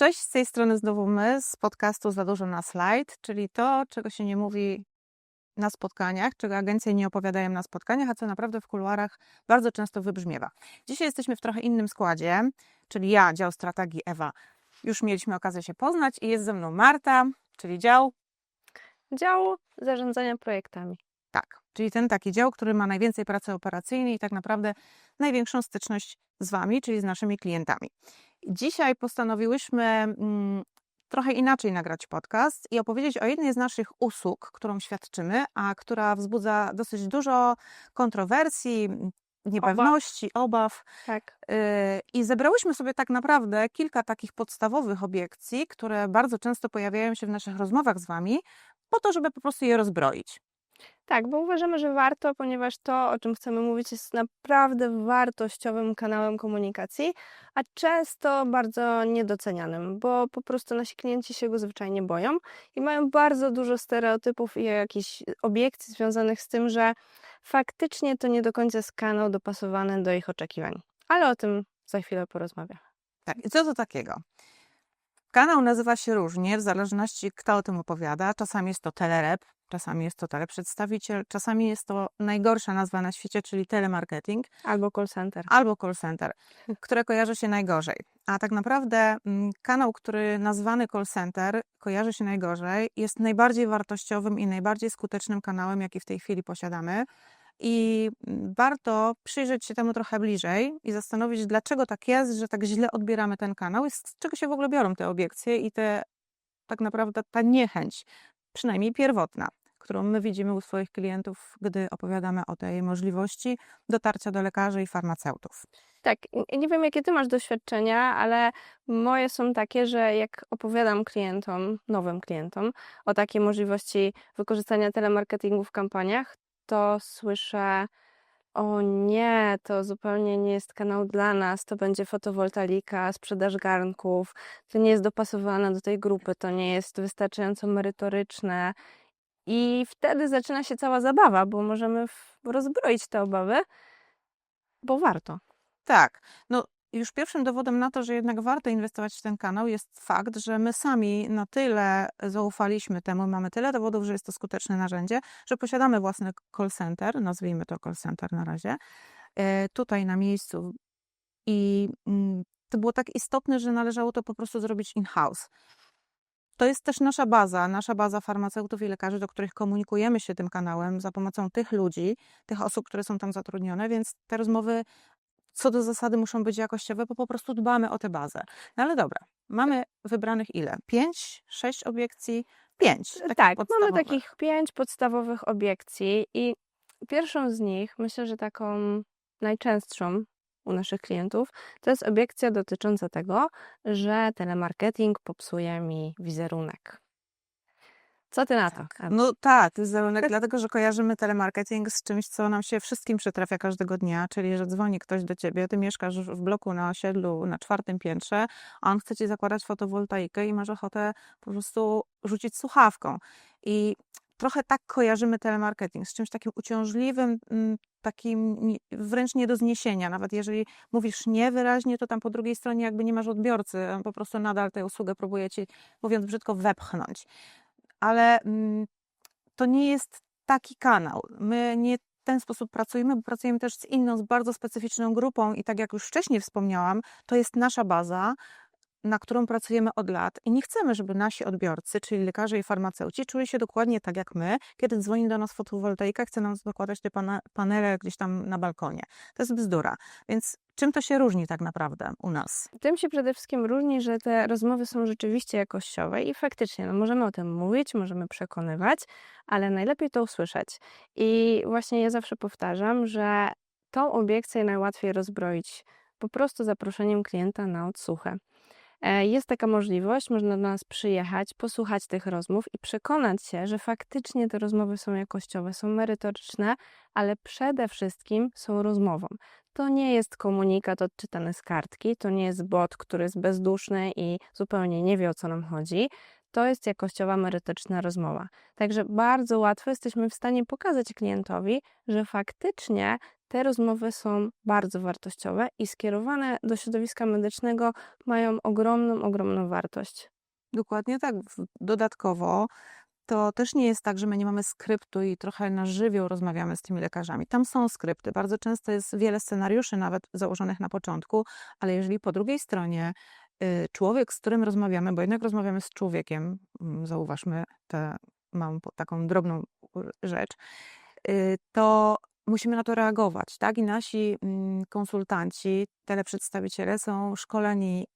Cześć, z tej strony znowu my z podcastu Za dużo na slajd, czyli to, czego się nie mówi na spotkaniach, czego agencje nie opowiadają na spotkaniach, a co naprawdę w kuluarach bardzo często wybrzmiewa. Dzisiaj jesteśmy w trochę innym składzie, czyli ja, dział strategii Ewa. Już mieliśmy okazję się poznać i jest ze mną Marta, czyli dział Dział zarządzania projektami. Tak, czyli ten taki dział, który ma najwięcej pracy operacyjnej i tak naprawdę największą styczność z Wami, czyli z naszymi klientami. Dzisiaj postanowiłyśmy mm, trochę inaczej nagrać podcast i opowiedzieć o jednej z naszych usług, którą świadczymy, a która wzbudza dosyć dużo kontrowersji, niepewności, obaw. Tak. Yy, I zebrałyśmy sobie tak naprawdę kilka takich podstawowych obiekcji, które bardzo często pojawiają się w naszych rozmowach z Wami, po to, żeby po prostu je rozbroić. Tak, bo uważamy, że warto, ponieważ to, o czym chcemy mówić, jest naprawdę wartościowym kanałem komunikacji, a często bardzo niedocenianym, bo po prostu nasi klienci się go zwyczajnie boją i mają bardzo dużo stereotypów i jakichś obiekcji związanych z tym, że faktycznie to nie do końca jest kanał dopasowany do ich oczekiwań. Ale o tym za chwilę porozmawiamy. Tak, i co to takiego? Kanał nazywa się różnie, w zależności kto o tym opowiada. Czasami jest to telerep, czasami jest to teleprzedstawiciel, czasami jest to najgorsza nazwa na świecie, czyli telemarketing. Albo call center. Albo call center, które kojarzy się najgorzej. A tak naprawdę mm, kanał, który nazwany call center kojarzy się najgorzej, jest najbardziej wartościowym i najbardziej skutecznym kanałem, jaki w tej chwili posiadamy. I mm, warto przyjrzeć się temu trochę bliżej i zastanowić, dlaczego tak jest, że tak źle odbieramy ten kanał i z czego się w ogóle biorą te obiekcje i te tak naprawdę ta niechęć, przynajmniej pierwotna, którą my widzimy u swoich klientów, gdy opowiadamy o tej możliwości dotarcia do lekarzy i farmaceutów. Tak, nie wiem jakie ty masz doświadczenia, ale moje są takie, że jak opowiadam klientom, nowym klientom o takiej możliwości wykorzystania telemarketingu w kampaniach, to słyszę: O nie, to zupełnie nie jest kanał dla nas, to będzie fotowoltaika, sprzedaż garnków, to nie jest dopasowane do tej grupy, to nie jest wystarczająco merytoryczne. I wtedy zaczyna się cała zabawa, bo możemy rozbroić te obawy, bo warto. Tak, no już pierwszym dowodem na to, że jednak warto inwestować w ten kanał jest fakt, że my sami na tyle zaufaliśmy temu, mamy tyle dowodów, że jest to skuteczne narzędzie, że posiadamy własny call center, nazwijmy to call center na razie, e, tutaj na miejscu. I mm, to było tak istotne, że należało to po prostu zrobić in-house. To jest też nasza baza, nasza baza farmaceutów i lekarzy, do których komunikujemy się tym kanałem za pomocą tych ludzi, tych osób, które są tam zatrudnione, więc te rozmowy co do zasady muszą być jakościowe, bo po prostu dbamy o tę bazę. No ale dobra, mamy wybranych ile? Pięć, sześć obiekcji? Pięć. Tak, mamy takich pięć podstawowych obiekcji i pierwszą z nich, myślę, że taką najczęstszą u naszych klientów, to jest obiekcja dotycząca tego, że telemarketing popsuje mi wizerunek. Co ty na to? Tak. No tak, wizerunek, dlatego że kojarzymy telemarketing z czymś, co nam się wszystkim przytrafia każdego dnia, czyli że dzwoni ktoś do ciebie, ty mieszkasz w bloku na osiedlu na czwartym piętrze, a on chce ci zakładać fotowoltaikę i masz ochotę po prostu rzucić słuchawką. I trochę tak kojarzymy telemarketing, z czymś takim uciążliwym, mm, takim wręcz nie do zniesienia. Nawet jeżeli mówisz nie wyraźnie, to tam po drugiej stronie jakby nie masz odbiorcy, on po prostu nadal tę usługę próbuje ci, mówiąc brzydko, wepchnąć ale mm, to nie jest taki kanał. My nie w ten sposób pracujemy, bo pracujemy też z inną, z bardzo specyficzną grupą i tak jak już wcześniej wspomniałam, to jest nasza baza, na którą pracujemy od lat i nie chcemy, żeby nasi odbiorcy, czyli lekarze i farmaceuci, czuli się dokładnie tak jak my, kiedy dzwoni do nas fotowoltaika, chce nam zakładać te panele gdzieś tam na balkonie. To jest bzdura. Więc czym to się różni tak naprawdę u nas? Tym się przede wszystkim różni, że te rozmowy są rzeczywiście jakościowe i faktycznie no, możemy o tym mówić, możemy przekonywać, ale najlepiej to usłyszeć. I właśnie ja zawsze powtarzam, że tą obiekcję najłatwiej rozbroić po prostu zaproszeniem klienta na odsłuchę. E, jest taka możliwość, można do nas przyjechać, posłuchać tych rozmów i przekonać się, że faktycznie te rozmowy są jakościowe, są merytoryczne, ale przede wszystkim są rozmową. To nie jest komunikat odczytany z kartki, to nie jest bot, który jest bezduszny i zupełnie nie wie o co nam chodzi. To jest jakościowa, merytoryczna rozmowa. Także bardzo łatwo jesteśmy w stanie pokazać klientowi, że faktycznie te rozmowy są bardzo wartościowe i skierowane do środowiska medycznego mają ogromną, ogromną wartość. Dokładnie tak. Dodatkowo to też nie jest tak, że my nie mamy skryptu i trochę na żywioł rozmawiamy z tymi lekarzami. Tam są skrypty. Bardzo często jest wiele scenariuszy, nawet założonych na początku, ale jeżeli po drugiej stronie człowiek, z którym rozmawiamy, bo jednak rozmawiamy z człowiekiem, mm, zauważmy małą po- taką drobną rzecz, y, to musimy na to reagować, tak? I nasi mm, konsultanci, teleprzedstawiciele są szkoleni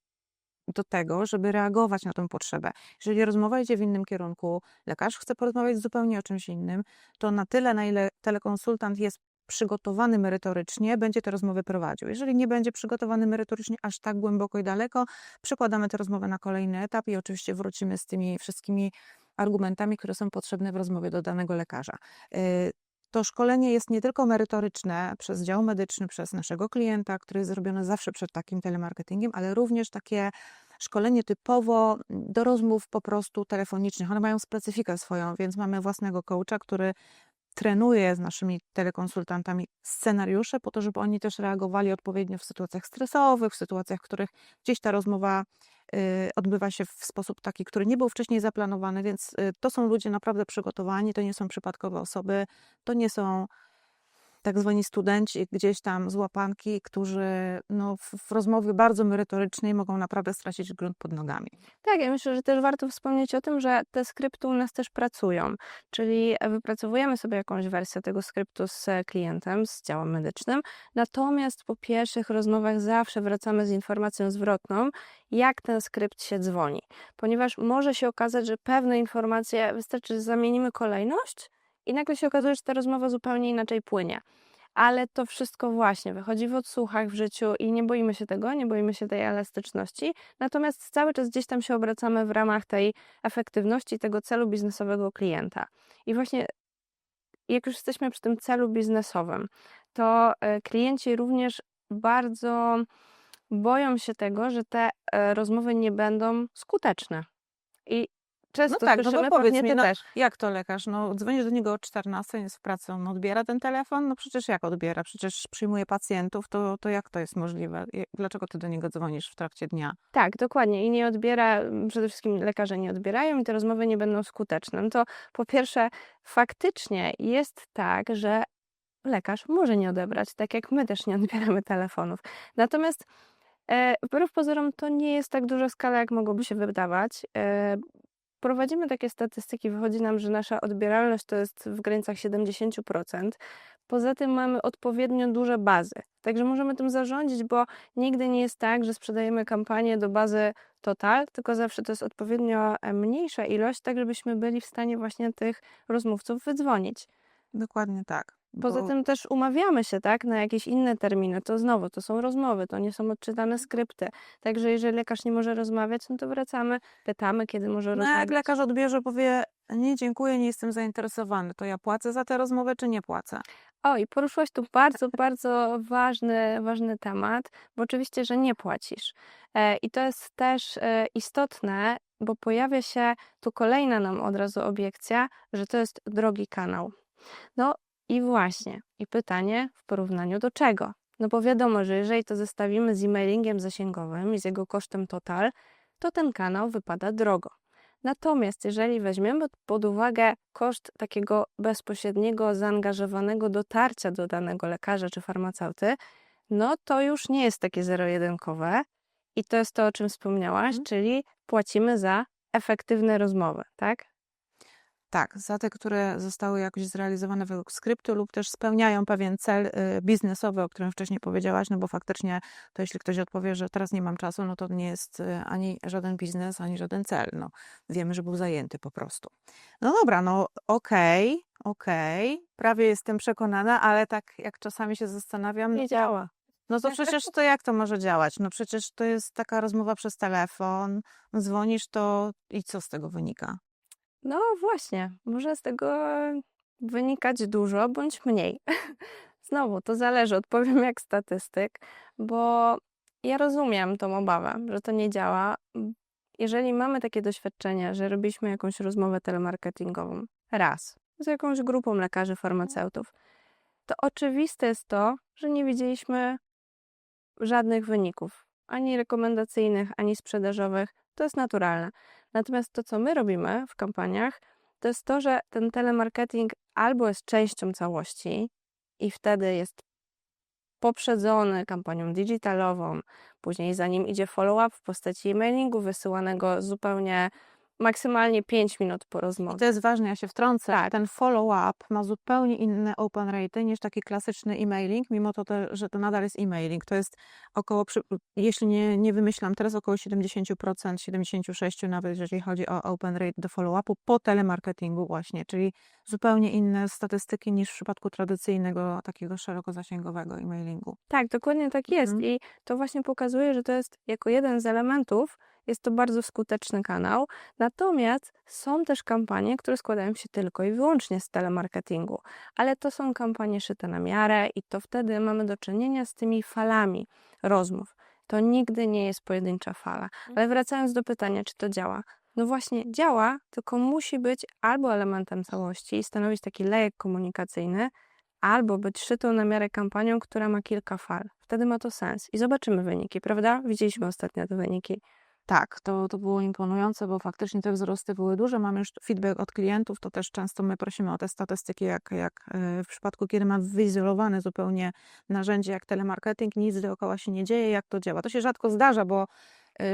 do tego, żeby reagować na tę potrzebę. Jeżeli rozmowa idzie w innym kierunku, lekarz chce porozmawiać zupełnie o czymś innym, to na tyle, na ile telekonsultant jest przygotowany merytorycznie, będzie te rozmowy prowadził. Jeżeli nie będzie przygotowany merytorycznie aż tak głęboko i daleko, przekładamy tę rozmowę na kolejny etap i oczywiście wrócimy z tymi wszystkimi argumentami, które są potrzebne w rozmowie do danego lekarza. Y, To szkolenie jest nie tylko merytoryczne przez dział medyczny, przez naszego klienta, który jest zrobione zawsze przed takim telemarketingiem, ale również takie szkolenie typowo do rozmów po prostu telefonicznych. One mają specyfikę swoją, więc mamy własnego coacha, który trenuje z naszymi telekonsultantami scenariusze po to, żeby oni też reagowali odpowiednio w sytuacjach stresowych, w sytuacjach, w których gdzieś ta rozmowa y, odbywa się w sposób taki, który nie był wcześniej zaplanowany, więc y, to są ludzie naprawdę przygotowani, to nie są przypadkowe osoby, to nie są tak zwani studenci gdzieś tam z łapanki, którzy no, w, w rozmowie bardzo merytorycznej mogą naprawdę stracić grunt pod nogami. Tak, ja myślę, że też warto wspomnieć o tym, że te skrypty u nas też pracują, czyli wypracowujemy sobie jakąś wersję tego skryptu z klientem, z działem medycznym, natomiast po pierwszych rozmowach zawsze wracamy z informacją zwrotną, jak ten skrypt się dzwoni, ponieważ może się okazać, że pewne informacje wystarczy, że zamienimy kolejność i nagle się okazuje, że ta rozmowa zupełnie inaczej płynie. Ale to wszystko właśnie wychodzi w odsłuchach w życiu i nie boimy się tego, nie boimy się tej elastyczności, Natomiast cały czas gdzieś tam się obracamy w ramach tej efektywności, tego celu biznesowego klienta. I właśnie jak już jesteśmy przy tym celu biznesowym, to e, klienci również bardzo boją się tego, że te e, rozmowy nie będą skuteczne. I często tak, no bo słyszymy, powiedz mi, no, też. Jak to lekarz? No, dzwonisz do niego o 14, jest w pracy, on odbiera ten telefon? No przecież jak odbiera? Przecież przyjmuje pacjentów, to, to jak to jest możliwe? Dlaczego ty do niego dzwonisz w trakcie dnia? Tak, dokładnie. I nie odbiera, m, przede wszystkim lekarze nie odbierają i te rozmowy nie będą skuteczne. No to po pierwsze, faktycznie jest tak, że lekarz może nie odebrać, tak jak my też nie odbieramy telefonów. Natomiast e, wbrew pozorom to nie jest tak duża skala, jak mogłoby się wydawać. Prowadzimy takie statystyki, wychodzi nam, że nasza odbieralność to jest w granicach 70%. Poza tym mamy odpowiednio duże bazy, także możemy tym zarządzić, bo nigdy nie jest tak, że sprzedajemy kampanię do bazy total, tylko zawsze to jest odpowiednio e, mniejsza ilość, tak żebyśmy byli w stanie właśnie tych rozmówców wydzwonić. Dokładnie tak. Poza bo- tym też umawiamy się, tak, na jakieś inne terminy. To znowu, to są rozmowy, to nie są odczytane skrypty. Także jeżeli lekarz nie może rozmawiać, no to wracamy, pytamy, kiedy może No rozmawiać. jak lekarz odbierze, powie, nie dziękuję, nie jestem zainteresowany, to ja płacę za tę rozmowę, czy nie płacę? O, i poruszyłaś tu bardzo, bardzo ważny, ważny temat, bo oczywiście, że nie płacisz. E, I to jest też e, istotne, bo pojawia się tu kolejna nam od razu obiekcja, że to jest drogi kanał. No i właśnie, i pytanie w porównaniu do czego? No bo wiadomo, że jeżeli to zestawimy z e-mailingiem zasięgowym i z jego kosztem total, to ten kanał wypada drogo. Natomiast jeżeli weźmiemy pod uwagę koszt takiego bezpośredniego, zaangażowanego dotarcia do danego lekarza czy farmaceuty, no to już nie jest takie zero-jedynkowe i to jest to, o czym wspomniałaś, Mhm. czyli płacimy za efektywne rozmowy, tak? Tak, za te, które zostały jakoś zrealizowane według skryptu lub też spełniają pewien cel y, biznesowy, o którym wcześniej powiedziałaś, no bo faktycznie to jeśli ktoś odpowie, że teraz nie mam czasu, no to nie jest y, ani żaden biznes, ani żaden cel. No, wiemy, że był zajęty po prostu. No dobra, no okej, okej, prawie jestem przekonana, ale tak jak czasami się zastanawiam, Nie działa. no to przecież to jak to może działać? No przecież to jest taka rozmowa przez telefon, dzwonisz to i co z tego wynika? No właśnie, może z tego wynikać dużo bądź mniej. Znowu, to zależy, odpowiem jak statystyk, bo ja rozumiem tą obawę, że to nie działa. Jeżeli mamy takie doświadczenie, że robiliśmy jakąś rozmowę telemarketingową raz z jakąś grupą lekarzy, farmaceutów, to oczywiste jest to, że nie widzieliśmy żadnych wyników, ani rekomendacyjnych, ani sprzedażowych. To jest naturalne. Natomiast to, co my robimy w kampaniach, to jest to, że ten telemarketing albo jest częścią całości i wtedy jest poprzedzony kampanią digitalową, później za nim idzie follow-up w postaci e-mailingu wysyłanego zupełnie maksymalnie 5 minut po I rozmowie. to jest ważne, ja się wtrącę, Tak. ten follow-up ma zupełnie inne open rate niż taki klasyczny e-mailing, mimo to, te, że to nadal jest e-mailing. To jest około, jeśli nie, nie wymyślam teraz, około 70%, 76% nawet, jeżeli chodzi o open rate do follow-upu po telemarketingu właśnie, czyli zupełnie inne statystyki niż w przypadku tradycyjnego, takiego szeroko zasięgowego e-mailingu. Tak, dokładnie tak jest. Mhm. I to właśnie pokazuje, że to jest jako jeden z elementów, jest to bardzo skuteczny kanał. Natomiast są też kampanie, które składają się tylko i wyłącznie z telemarketingu, ale to są kampanie szyte na miarę i to wtedy mamy do czynienia z tymi falami rozmów. To nigdy nie jest pojedyncza fala. Ale wracając do pytania, czy to działa? No właśnie działa, tylko musi być albo elementem całości i stanowić taki lejek komunikacyjny, albo być szytą na miarę kampanią, która ma kilka fal. Wtedy ma to sens. I zobaczymy wyniki, prawda? Widzieliśmy ostatnio te wyniki. Tak, to, to było imponujące, bo faktycznie te wzrosty były duże. Mamy już feedback od klientów, to też często my prosimy o te statystyki, jak, jak e, w przypadku, kiedy ma wyizolowane zupełnie narzędzie jak telemarketing, nic dookoła się nie dzieje, jak to działa. To się rzadko zdarza, bo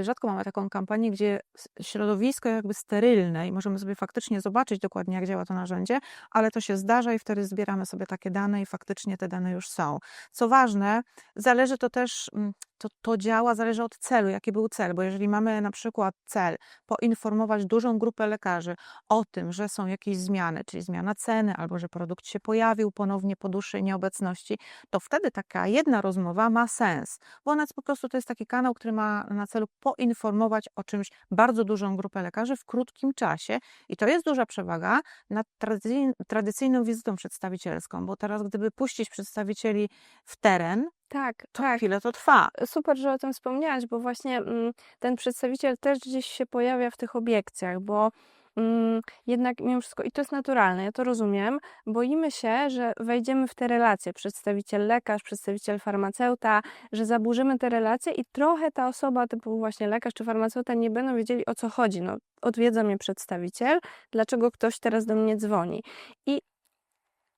rzadko mamy taką kampanię, gdzie środowisko jakby sterylne i możemy sobie faktycznie zobaczyć dokładnie, jak działa to narzędzie, ale to się zdarza i wtedy zbieramy sobie takie dane i faktycznie te dane już są. Co ważne, zależy to też, mm, to, to działa, zależy od celu, jaki był cel, bo jeżeli mamy na przykład cel poinformować dużą grupę lekarzy o tym, że są jakieś zmiany, czyli zmiana ceny, albo że produkt się pojawił ponownie po dłuższej nieobecności, to wtedy taka jedna rozmowa ma sens, bo ona po prostu to jest taki kanał, który ma na celu poinformować o czymś bardzo dużą grupę lekarzy w krótkim czasie i to jest duża przewaga nad tradycyjn- tradycyjną wizytą przedstawicielską, bo teraz gdyby puścić przedstawicieli w teren, Tak, to tak. chwilę to trwa. Super, że o tym wspomniałaś, bo właśnie mm, ten przedstawiciel też gdzieś się pojawia w tych obiekcjach, bo mm, jednak mimo wszystko, i to jest naturalne, ja to rozumiem, boimy się, że wejdziemy w te relacje, przedstawiciel lekarz, przedstawiciel farmaceuta, że zaburzymy te relacje i trochę ta osoba typu właśnie lekarz czy farmaceuta nie będą wiedzieli o co chodzi. No, odwiedza mnie przedstawiciel, dlaczego ktoś teraz do mnie dzwoni. I,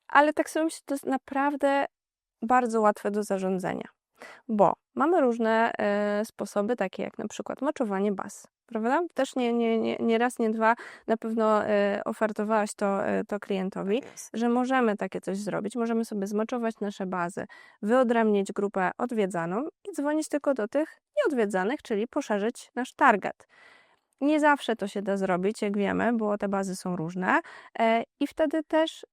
ale tak sobie myślę, to jest naprawdę bardzo łatwe do zarządzania bo mamy różne e, sposoby, takie jak na przykład moczowanie baz, prawda? Też nie, nie, nie, nie raz, nie dwa na pewno e, ofertowałaś to, e, to klientowi, że możemy takie coś zrobić, możemy sobie zmoczować nasze bazy, wyodrębnić grupę odwiedzaną i dzwonić tylko do tych nieodwiedzanych, czyli poszerzyć nasz target. Nie zawsze to się da zrobić, jak wiemy, bo te bazy są różne i wtedy też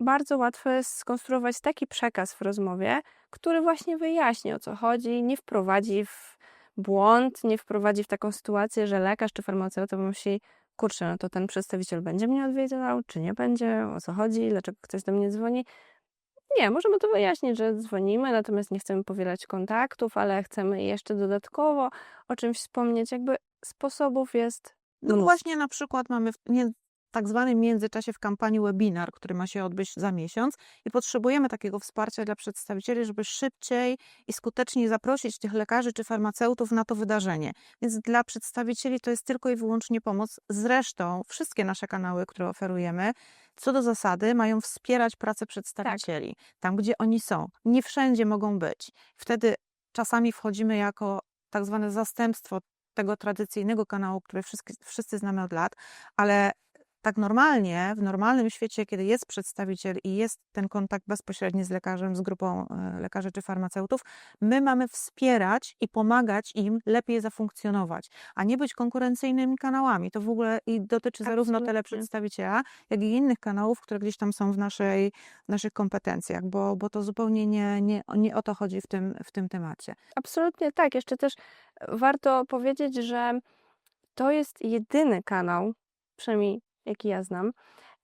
bardzo łatwo jest skonstruować taki przekaz w rozmowie, który właśnie wyjaśni o co chodzi, nie wprowadzi w błąd, nie wprowadzi w taką sytuację, że lekarz czy farmaceuta myśli, kurczę, no to ten przedstawiciel będzie mnie odwiedzał, czy nie będzie, o co chodzi, dlaczego ktoś do mnie dzwoni. Nie, możemy to wyjaśnić, że dzwonimy, natomiast nie chcemy powielać kontaktów, ale chcemy jeszcze dodatkowo o czymś wspomnieć. Jakby sposobów jest No mnóstwo. właśnie na przykład mamy w mię- tak zwanym międzyczasie w kampanii webinar, który ma się odbyć za miesiąc i potrzebujemy takiego wsparcia dla przedstawicieli, żeby szybciej i skuteczniej zaprosić tych lekarzy czy farmaceutów na to wydarzenie. Więc dla przedstawicieli to jest tylko i wyłącznie pomoc. Zresztą wszystkie nasze kanały, które oferujemy, co do zasady mają wspierać pracę przedstawicieli tam, gdzie oni są. Nie wszędzie mogą być. Wtedy czasami wchodzimy jako tak zwane zastępstwo tego tradycyjnego kanału, który wszyscy, wszyscy znamy od lat, ale tak normalnie, w normalnym świecie, kiedy jest przedstawiciel i jest ten kontakt bezpośredni z lekarzem, z grupą e, lekarzy czy farmaceutów, my mamy wspierać i pomagać im lepiej zafunkcjonować, a nie być konkurencyjnymi kanałami. To w ogóle i dotyczy zarówno Absolutnie. teleprzedstawiciela, jak i innych kanałów, które gdzieś tam są w, naszej, w naszych kompetencjach, bo, bo to zupełnie nie, nie, nie o to chodzi w tym, w tym temacie. Absolutnie tak. Jeszcze też warto powiedzieć, że to jest jedyny kanał, przynajmniej jaki ja znam,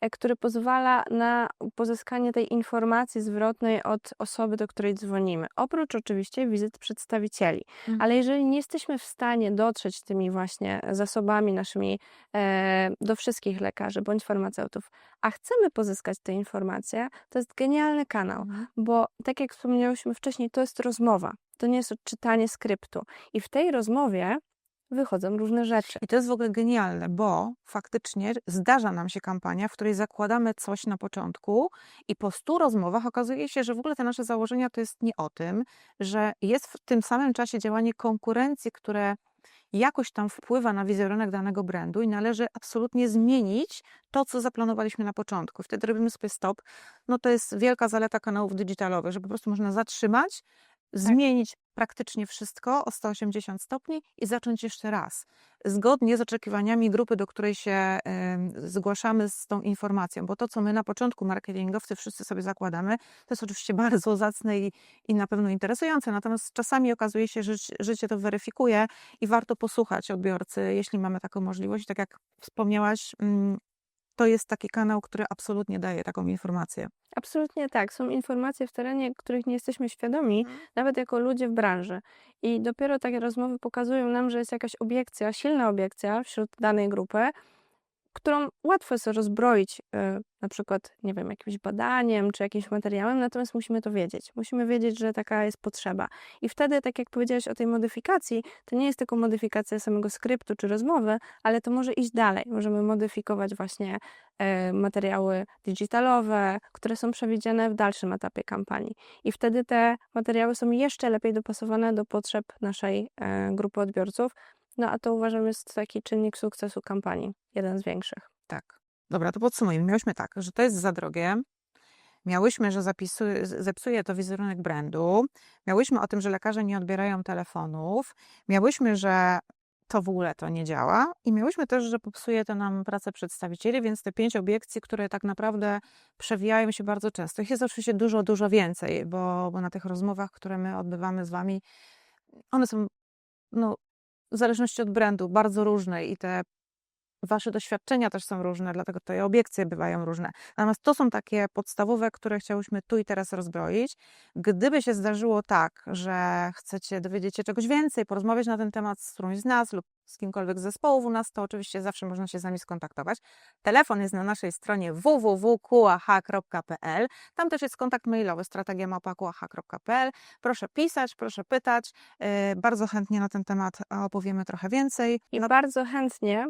e, który pozwala na pozyskanie tej informacji zwrotnej od osoby, do której dzwonimy. Oprócz oczywiście wizyt przedstawicieli. Mhm. Ale jeżeli nie jesteśmy w stanie dotrzeć tymi właśnie zasobami naszymi e, do wszystkich lekarzy bądź farmaceutów, a chcemy pozyskać te informacje, to jest genialny kanał, Mhm. bo tak jak wspomniałyśmy wcześniej, to jest rozmowa. To nie jest odczytanie skryptu. I w tej rozmowie wychodzą różne rzeczy. I to jest w ogóle genialne, bo faktycznie zdarza nam się kampania, w której zakładamy coś na początku i po 100 rozmowach okazuje się, że w ogóle te nasze założenia to jest nie o tym, że jest w tym samym czasie działanie konkurencji, które jakoś tam wpływa na wizerunek danego brandu i należy absolutnie zmienić to, co zaplanowaliśmy na początku. Wtedy robimy sobie stop. No to jest wielka zaleta kanałów digitalowych, że po prostu można zatrzymać, zmienić praktycznie wszystko o 180 stopni i zacząć jeszcze raz. Zgodnie z oczekiwaniami grupy, do której się zgłaszamy z tą informacją, bo to, co my na początku marketingowcy wszyscy sobie zakładamy, to jest oczywiście bardzo zacne i, i na pewno interesujące, natomiast czasami okazuje się, że ży- życie to weryfikuje i warto posłuchać odbiorcy, jeśli mamy taką możliwość. Tak jak wspomniałaś, mm, to jest taki kanał, który absolutnie daje taką informację. Absolutnie tak. Są informacje w terenie, których nie jesteśmy świadomi, nawet jako ludzie w branży. I dopiero takie rozmowy pokazują nam, że jest jakaś obiekcja, silna obiekcja wśród danej grupy, którą łatwo jest rozbroić, y, na przykład, nie wiem, jakimś badaniem czy jakimś materiałem, natomiast musimy to wiedzieć. Musimy wiedzieć, że taka jest potrzeba. I wtedy, tak jak powiedziałaś o tej modyfikacji, to nie jest tylko modyfikacja samego skryptu czy rozmowy, ale to może iść dalej. Możemy modyfikować właśnie e, materiały digitalowe, które są przewidziane w dalszym etapie kampanii. I wtedy te materiały są jeszcze lepiej dopasowane do potrzeb naszej e, grupy odbiorców. No a to uważam jest taki czynnik sukcesu kampanii, jeden z większych. Tak. Dobra, to podsumujmy. Miałyśmy tak, że to jest za drogie. Miałyśmy, że zapisuje, zepsuje to wizerunek brandu. Miałyśmy o tym, że lekarze nie odbierają telefonów. Miałyśmy, że to w ogóle to nie działa. I miałyśmy też, że popsuje to nam pracę przedstawicieli, więc te pięć obiekcji, które tak naprawdę przewijają się bardzo często. Ich jest oczywiście dużo, dużo więcej, bo, bo na tych rozmowach, które my odbywamy z Wami, one są no, w zależności od brandu bardzo różne i te Wasze doświadczenia też są różne, dlatego te obiekcje bywają różne. Natomiast to są takie podstawowe, które chciałyśmy tu i teraz rozbroić. Gdyby się zdarzyło tak, że chcecie dowiedzieć się czegoś więcej, porozmawiać na ten temat z którąś z nas lub z kimkolwiek z zespołów u nas, to oczywiście zawsze można się z nami skontaktować. Telefon jest na naszej stronie www.kuah.pl. Tam też jest kontakt mailowy strategiamapa.kuah.pl. Proszę pisać, proszę pytać. Yy, Bardzo chętnie na ten temat opowiemy trochę więcej. I No, bardzo chętnie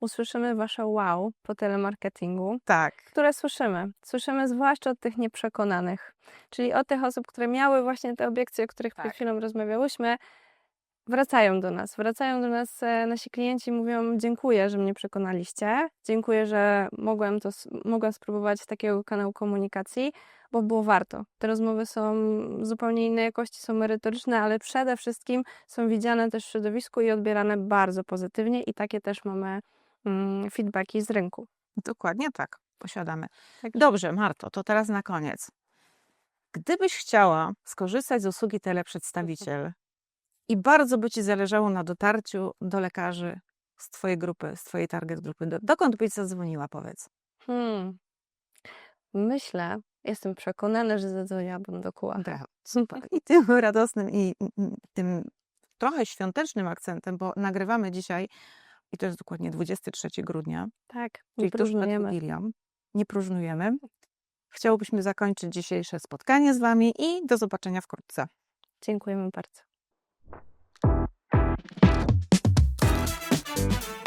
usłyszymy Wasze wow po telemarketingu, tak. które słyszymy. Słyszymy zwłaszcza od tych nieprzekonanych, czyli od tych osób, które miały właśnie te obiekcje, o których przed Tak. chwilą rozmawiałyśmy, wracają do nas. Wracają do nas e, nasi klienci mówią: Dziękuję, że mnie przekonaliście. Dziękuję, że mogłem, to, mogłam spróbować takiego kanału komunikacji, bo było warto. Te rozmowy są zupełnie innej jakości, są merytoryczne, ale przede wszystkim są widziane też w środowisku i odbierane bardzo pozytywnie, i takie też mamy mm, feedbacki z rynku. Dokładnie tak, posiadamy. Także- Dobrze, Marto, to teraz na koniec. Gdybyś chciała skorzystać z usługi teleprzedstawiciel i bardzo by Ci zależało na dotarciu do lekarzy z Twojej grupy, z Twojej target grupy, do, dokąd byś zadzwoniła, powiedz? Hmm. Myślę, jestem przekonana, że zadzwoniłabym do kóła. Brawo, super. I tym radosnym i tym trochę świątecznym akcentem, bo nagrywamy dzisiaj, i to jest dokładnie 23 grudnia, Tak, czyli nie próżnujemy. Nie próżnujemy. Chciałobyśmy zakończyć dzisiejsze spotkanie z Wami i do zobaczenia wkrótce. Dziękujemy bardzo. Bye.